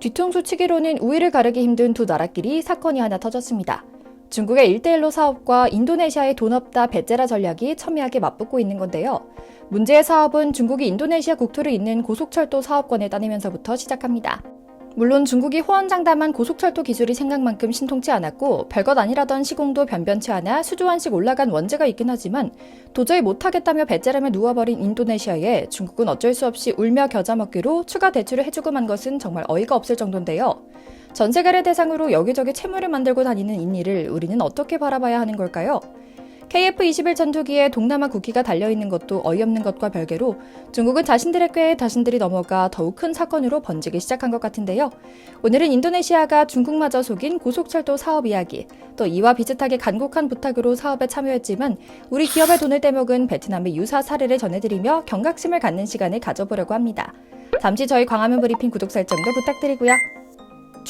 뒤통수 치기로는 우위를 가르기 힘든 두 나라끼리 사건이 하나 터졌습니다. 중국의 1대1로 사업과 인도네시아의 돈 없다 베제라 전략이 첨예하게 맞붙고 있는 건데요. 문제의 사업은 중국이 인도네시아 국토를 잇는 고속철도 사업권에 따내면서부터 시작합니다. 물론 중국이 호언장담한 고속철도 기술이 생각만큼 신통치 않았고 별것 아니라던 시공도 변변치 않아 수조한씩 올라간 원재가 있긴 하지만 도저히 못하겠다며 배째람에 누워버린 인도네시아에 중국은 어쩔 수 없이 울며 겨자 먹기로 추가 대출을 해주고 만 것은 정말 어이가 없을 정도인데요. 전 세계를 대상으로 여기저기 채무를 만들고 다니는 인니를 우리는 어떻게 바라봐야 하는 걸까요? KF-21 전투기에 동남아 국기가 달려있는 것도 어이없는 것과 별개로 중국은 자신들의 꾀에 자신들이 넘어가 더욱 큰 사건으로 번지기 시작한 것 같은데요. 오늘은 인도네시아가 중국마저 속인 고속철도 사업 이야기, 또 이와 비슷하게 간곡한 부탁으로 사업에 참여했지만 우리 기업의 돈을 떼먹은 베트남의 유사 사례를 전해드리며 경각심을 갖는 시간을 가져보려고 합니다. 잠시 저희 광화문 브리핑 구독 설정도 부탁드리고요.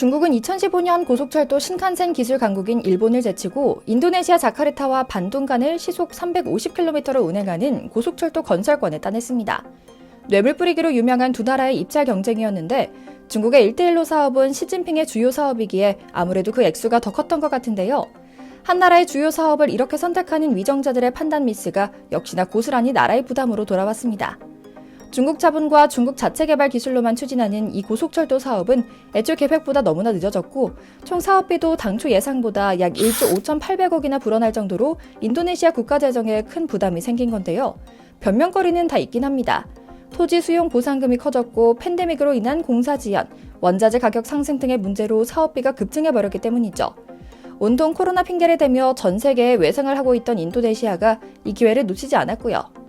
중국은 2015년 고속철도 신칸센 기술 강국인 일본을 제치고 인도네시아 자카르타와 반둥 간을 시속 350km로 운행하는 고속철도 건설권에 따냈습니다. 뇌물 뿌리기로 유명한 두 나라의 입찰 경쟁이었는데 중국의 1대1로 사업은 시진핑의 주요 사업이기에 아무래도 그 액수가 더 컸던 것 같은데요. 한 나라의 주요 사업을 이렇게 선택하는 위정자들의 판단 미스가 역시나 고스란히 나라의 부담으로 돌아왔습니다. 중국 자본과 중국 자체 개발 기술로만 추진하는 이 고속철도 사업은 애초 계획보다 너무나 늦어졌고 총 사업비도 당초 예상보다 약 1조 5,800억이나 불어날 정도로 인도네시아 국가 재정에 큰 부담이 생긴 건데요. 변명거리는 다 있긴 합니다. 토지 수용 보상금이 커졌고 팬데믹으로 인한 공사 지연, 원자재 가격 상승 등의 문제로 사업비가 급증해 버렸기 때문이죠. 온통 코로나 핑계를 대며 전 세계에 외상을 하고 있던 인도네시아가 이 기회를 놓치지 않았고요.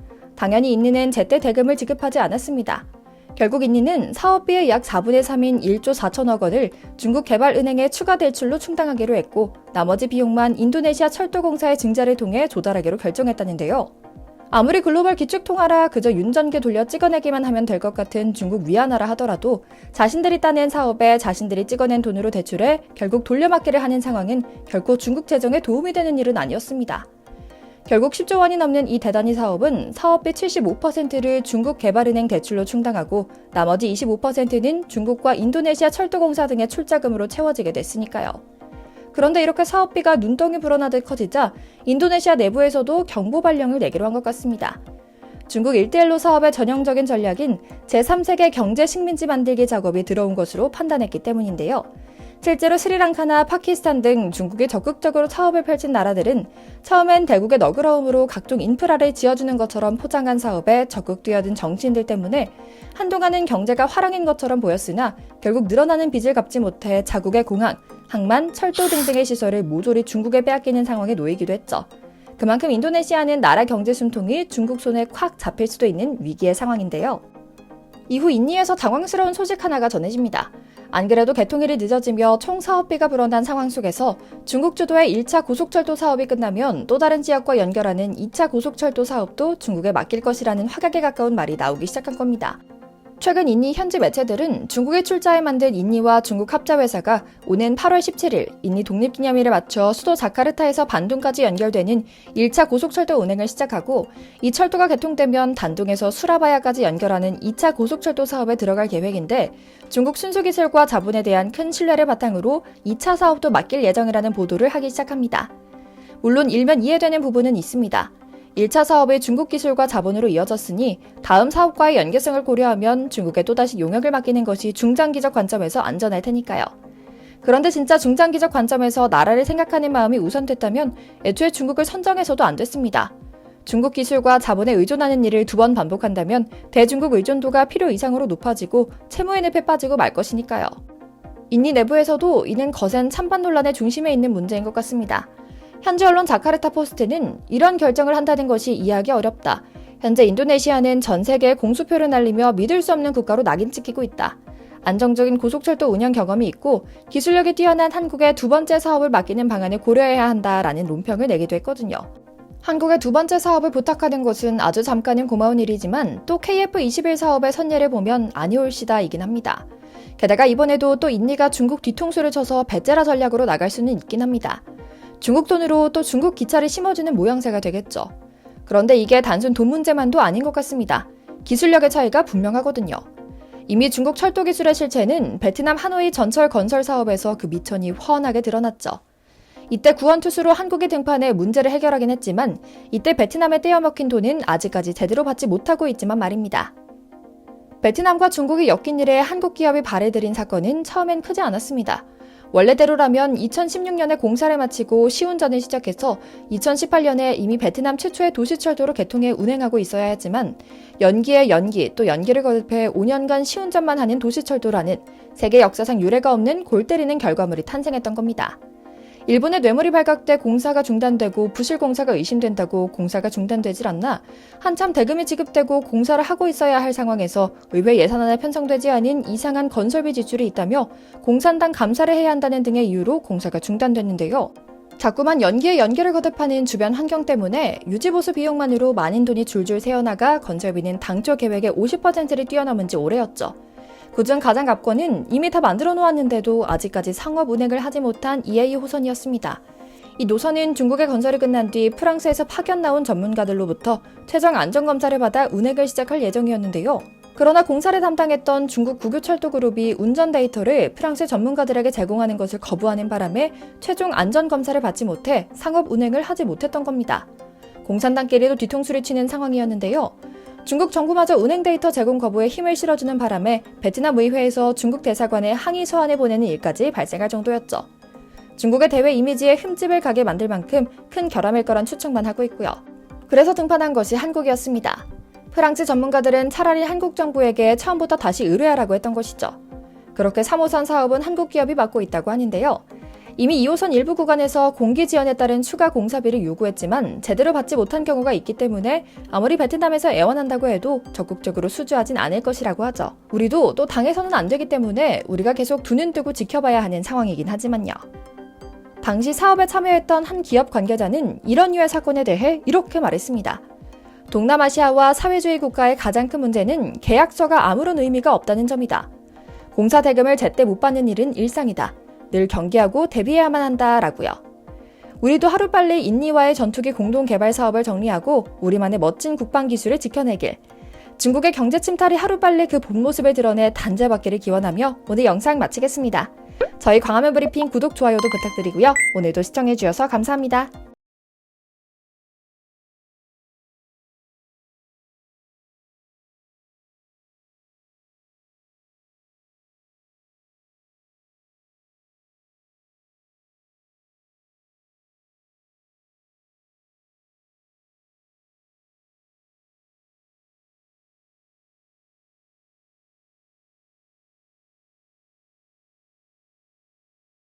당연히 인니는 제때 대금을 지급하지 않았습니다. 결국 인니는 사업비의 약 4분의 3인 1조 4천억 원을 중국 개발은행에 추가 대출로 충당하기로 했고 나머지 비용만 인도네시아 철도공사의 증자를 통해 조달하기로 결정했다는데요. 아무리 글로벌 기축통화라 그저 윤전기 돌려 찍어내기만 하면 될 것 같은 중국 위안화라 하더라도 자신들이 따낸 사업에 자신들이 찍어낸 돈으로 대출해 결국 돌려막기를 하는 상황은 결코 중국 재정에 도움이 되는 일은 아니었습니다. 결국 10조 원이 넘는 이 대단히 사업은 사업비 75%를 중국 개발은행 대출로 충당하고 나머지 25%는 중국과 인도네시아 철도공사 등의 출자금으로 채워지게 됐으니까요. 그런데 이렇게 사업비가 눈덩이 불어나듯 커지자 인도네시아 내부에서도 경보 발령을 내기로 한 것 같습니다. 중국 1대1로 사업의 전형적인 전략인 제3세계 경제 식민지 만들기 작업이 들어온 것으로 판단했기 때문인데요. 실제로 스리랑카나 파키스탄 등 중국이 적극적으로 사업을 펼친 나라들은 처음엔 대국의 너그러움으로 각종 인프라를 지어주는 것처럼 포장한 사업에 적극 뛰어든 정치인들 때문에 한동안은 경제가 화랑인 것처럼 보였으나 결국 늘어나는 빚을 갚지 못해 자국의 공항, 항만, 철도 등등의 시설을 모조리 중국에 빼앗기는 상황에 놓이기도 했죠. 그만큼 인도네시아는 나라 경제 숨통이 중국 손에 콱 잡힐 수도 있는 위기의 상황인데요. 이후 인니에서 당황스러운 소식 하나가 전해집니다. 안 그래도 개통일이 늦어지며 총 사업비가 불어난 상황 속에서 중국 주도의 1차 고속철도 사업이 끝나면 또 다른 지역과 연결하는 2차 고속철도 사업도 중국에 맡길 것이라는 확약에 가까운 말이 나오기 시작한 겁니다. 최근 인니 현지 매체들은 중국의 출자에 만든 인니와 중국 합자회사가 오는 8월 17일 인니 독립기념일에 맞춰 수도 자카르타에서 반둥까지 연결되는 1차 고속철도 운행을 시작하고 이 철도가 개통되면 단둥에서 수라바야까지 연결하는 2차 고속철도 사업에 들어갈 계획인데 중국 순수기술과 자본에 대한 큰 신뢰를 바탕으로 2차 사업도 맡길 예정이라는 보도를 하기 시작합니다. 물론 일면 이해되는 부분은 있습니다. 1차 사업의 중국 기술과 자본으로 이어졌으니 다음 사업과의 연계성을 고려하면 중국에 또다시 용역을 맡기는 것이 중장기적 관점에서 안전할 테니까요. 그런데 진짜 중장기적 관점에서 나라를 생각하는 마음이 우선됐다면 애초에 중국을 선정해서도 안 됐습니다. 중국 기술과 자본에 의존하는 일을 두 번 반복한다면 대중국 의존도가 필요 이상으로 높아지고 채무의 늪에 빠지고 말 것이니까요. 인니 내부에서도 이는 거센 찬반 논란의 중심에 있는 문제인 것 같습니다. 현지 언론 자카르타 포스트는 이런 결정을 한다는 것이 이해하기 어렵다. 현재 인도네시아는 전 세계에 공수표를 날리며 믿을 수 없는 국가로 낙인 찍히고 있다. 안정적인 고속철도 운영 경험이 있고 기술력이 뛰어난 한국의 두 번째 사업을 맡기는 방안을 고려해야 한다라는 논평을 내기도 했거든요. 한국의 두 번째 사업을 부탁하는 것은 아주 잠깐은 고마운 일이지만 또 KF21 사업의 선례를 보면 아니올시다이긴 합니다. 게다가 이번에도 또 인니가 중국 뒤통수를 쳐서 배째라 전략으로 나갈 수는 있긴 합니다. 중국 돈으로 또 중국 기차를 심어주는 모양새가 되겠죠. 그런데 이게 단순 돈 문제만도 아닌 것 같습니다. 기술력의 차이가 분명하거든요. 이미 중국 철도 기술의 실체는 베트남 하노이 전철 건설 사업에서 그 미천이 훤하게 드러났죠. 이때 구원투수로 한국이 등판해 문제를 해결하긴 했지만 이때 베트남에 떼어먹힌 돈은 아직까지 제대로 받지 못하고 있지만 말입니다. 베트남과 중국이 엮인 일에 한국 기업이 발을 들인 사건은 처음엔 크지 않았습니다. 원래대로라면 2016년에 공사를 마치고 시운전을 시작해서 2018년에 이미 베트남 최초의 도시철도로 개통해 운행하고 있어야 했지만 연기에 연기 또 연기를 거듭해 5년간 시운전만 하는 도시철도라는 세계 역사상 유례가 없는 골 때리는 결과물이 탄생했던 겁니다. 일본의 뇌물이 발각돼 공사가 중단되고 부실 공사가 의심된다고 공사가 중단되질 않나 한참 대금이 지급되고 공사를 하고 있어야 할 상황에서 의회 예산안에 편성되지 않은 이상한 건설비 지출이 있다며 공산당 감사를 해야 한다는 등의 이유로 공사가 중단됐는데요. 자꾸만 연기에 연기를 거듭하는 주변 환경 때문에 유지보수 비용만으로 많은 돈이 줄줄 새어나가 건설비는 당초 계획의 50%를 뛰어넘은 지 오래였죠. 그중 가장 갑건은 이미 다 만들어 놓았는데도 아직까지 상업 운행을 하지 못한 EA 호선이었습니다. 이 노선은 중국의 건설이 끝난 뒤 프랑스에서 파견 나온 전문가들로부터 최종 안전검사를 받아 운행을 시작할 예정이었는데요. 그러나 공사를 담당했던 중국 국유철도그룹이 운전 데이터를 프랑스 전문가들에게 제공하는 것을 거부하는 바람에 최종 안전검사를 받지 못해 상업 운행을 하지 못했던 겁니다. 공산당끼리도 뒤통수를 치는 상황이었는데요. 중국 정부마저 운행 데이터 제공 거부에 힘을 실어주는 바람에 베트남 의회에서 중국 대사관에 항의 서한을 보내는 일까지 발생할 정도였죠. 중국의 대외 이미지에 흠집을 가게 만들 만큼 큰 결함일 거란 추측만 하고 있고요. 그래서 등판한 것이 한국이었습니다. 프랑스 전문가들은 차라리 한국 정부에게 처음부터 다시 의뢰하라고 했던 것이죠. 그렇게 3호선 사업은 한국 기업이 맡고 있다고 하는데요. 이미 2호선 일부 구간에서 공기 지연에 따른 추가 공사비를 요구했지만 제대로 받지 못한 경우가 있기 때문에 아무리 베트남에서 애원한다고 해도 적극적으로 수주하진 않을 것이라고 하죠. 우리도 또 당해서는 안 되기 때문에 우리가 계속 두 눈 뜨고 지켜봐야 하는 상황이긴 하지만요. 당시 사업에 참여했던 한 기업 관계자는 이런 류의 사건에 대해 이렇게 말했습니다. 동남아시아와 사회주의 국가의 가장 큰 문제는 계약서가 아무런 의미가 없다는 점이다. 공사 대금을 제때 못 받는 일은 일상이다. 늘 경계하고 대비해야만 한다라고요. 우리도 하루빨리 인니와의 전투기 공동 개발 사업을 정리하고 우리만의 멋진 국방 기술을 지켜내길. 중국의 경제 침탈이 하루빨리 그 본 모습을 드러내 단죄받기를 기원하며 오늘 영상 마치겠습니다. 저희 광화문 브리핑 구독, 좋아요도 부탁드리고요. 오늘도 시청해주셔서 감사합니다.